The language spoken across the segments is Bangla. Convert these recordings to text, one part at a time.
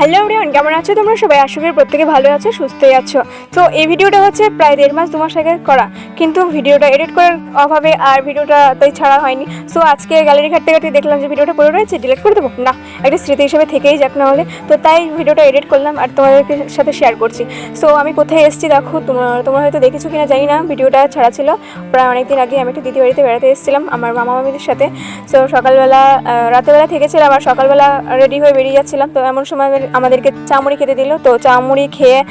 কেমন আছো তোমরা সবাই? আশা করি প্রত্যেকে ভালো আছো, সুস্থই আছো। তো এই ভিডিওটা হচ্ছে প্রায় দেড় মাস, দু মাস আগে করা, কিন্তু ভিডিওটা এডিট করার অভাবে আর ভিডিওটা তাই ছাড়া হয়নি। সো আজকে গ্যালারি ঘাটতে ঘাটতে দেখলাম যে ভিডিওটা পড়ে রয়েছে ডিলিট করে দেবো? না, একটা স্মৃতি হিসেবে থেকেই যাক না হলে। তো তাই ভিডিওটা এডিট করলাম আর তোমাদেরকে সাথে শেয়ার করছি। সো আমি কোথায় এসেছি দেখো তোমরা তোমরা হয়তো দেখেছ কিনা জানি না, ভিডিওটা ছাড়া ছিল। প্রায় অনেকদিন আগে আমি একটা দিদি বাড়িতে বেড়াতে এসেছিলাম আমার মামা মামিদের সাথে। সো সকালবেলা রাতেরবেলা থেকেছিলাম আর সকালবেলা রেডি হয়ে বেরিয়ে যাচ্ছিলাম। তো এমন সময় আমাদেরকে চামুড়ি খেতে দিল। তো চামুড়ি খেয়ে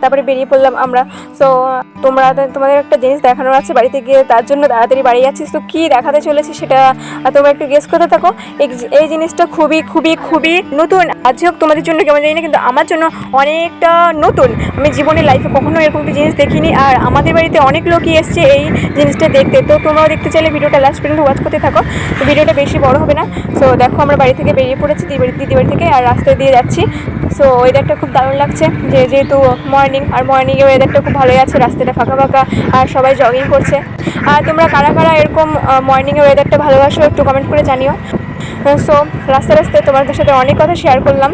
তারপরে বেরিয়ে পড়লাম আমরা। সো তোমরা, তোমাদের একটা জিনিস দেখানোর আছে বাড়িতে গিয়ে, তার জন্য তাড়াতাড়ি বাড়ি যাচ্ছিস। তো কী দেখাতে চলেছি সেটা তোমরা একটু গেস করতে থাকো। এই- জিনিসটা খুবই খুবই খুবই নতুন। আজ হোক তোমাদের জন্য, কেমন জানি না, কিন্তু আমার জন্য অনেকটা নতুন। আমি জীবনে লাইফে কখনো এরকম একটা জিনিস দেখিনি। আর আমাদের বাড়িতে অনেক লোকই এসছে এই জিনিসটা দেখতে। তো তোমরাও দেখতে চাইলে ভিডিওটা লাস্ট পর্যন্ত ওয়াচ করতে থাকো। ভিডিওটা বেশি বড় হবে না। সো দেখো আমরা বাড়ি থেকে বেরিয়ে পড়েছি দিদি বাড়ি থেকে, আর রাস্তায় দিয়ে যাচ্ছি। সো ওয়েদারটা খুব দারুণ লাগছে। যে যেহেতু মর্নিং আর মর্নিংয়ে ওয়েদারটা খুব ভালোই আছে, রাস্তাটা ফাঁকা ফাঁকা, আর সবাই জগিং করছে। আর তোমরা কারা কারা এরকম মর্নিংয়ে ওয়েদারটা ভালোবাসো, একটু কমেন্ট করে জানিও। সো রাস্তা রাস্তায় তোমাদের সাথে অনেক কথা শেয়ার করলাম,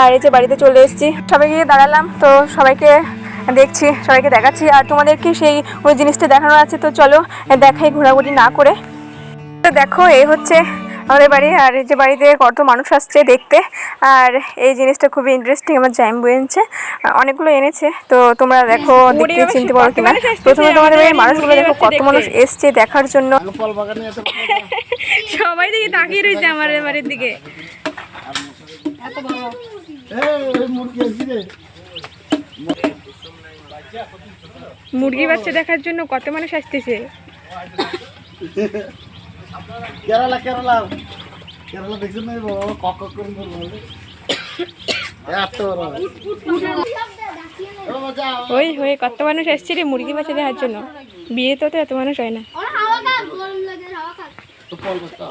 আর এই যে বাড়িতে চলে এসেছি। সবাই গিয়ে দাঁড়ালাম, তো সবাইকে দেখছি, সবাইকে দেখাচ্ছি, আর তোমাদেরকে সেই ওই জিনিসটা দেখানো আছে, তো চলো দেখাই ঘোরাঘুরি না করে। তো দেখো, এই হচ্ছে আমাদের বাড়ি আর এই যে বাড়িতে কত মানুষ আসছে দেখতে আর এই জিনিসটা খুবই ইন্টারেস্টিং আমার জাইম বই এনেছে আর অনেকগুলো এনেছে তো তোমরা দেখো দেখতে চিনতে পারো কিনা। প্রথমে তোমাদের বাড়ির মানুষগুলো দেখো কত মানুষ এসছে দেখার জন্য। সবাই দিকে তাকিয়ে রয়েছে আমার বাড়ির দিকে। মুরগি মুরগি বাচ্চা দেখার জন্য কত মানুষ আসতেছে? কেরালা কেরালা। কেরালা দেখছেন না? বাবা কক কক করে এত মজা ওই হয়ে কত মানুষ এসছে রে মুরগি বাচ্চা দেওয়ার জন্য? বিয়ে তো তো এত মানুষ হয় না। তো ফল বস্তা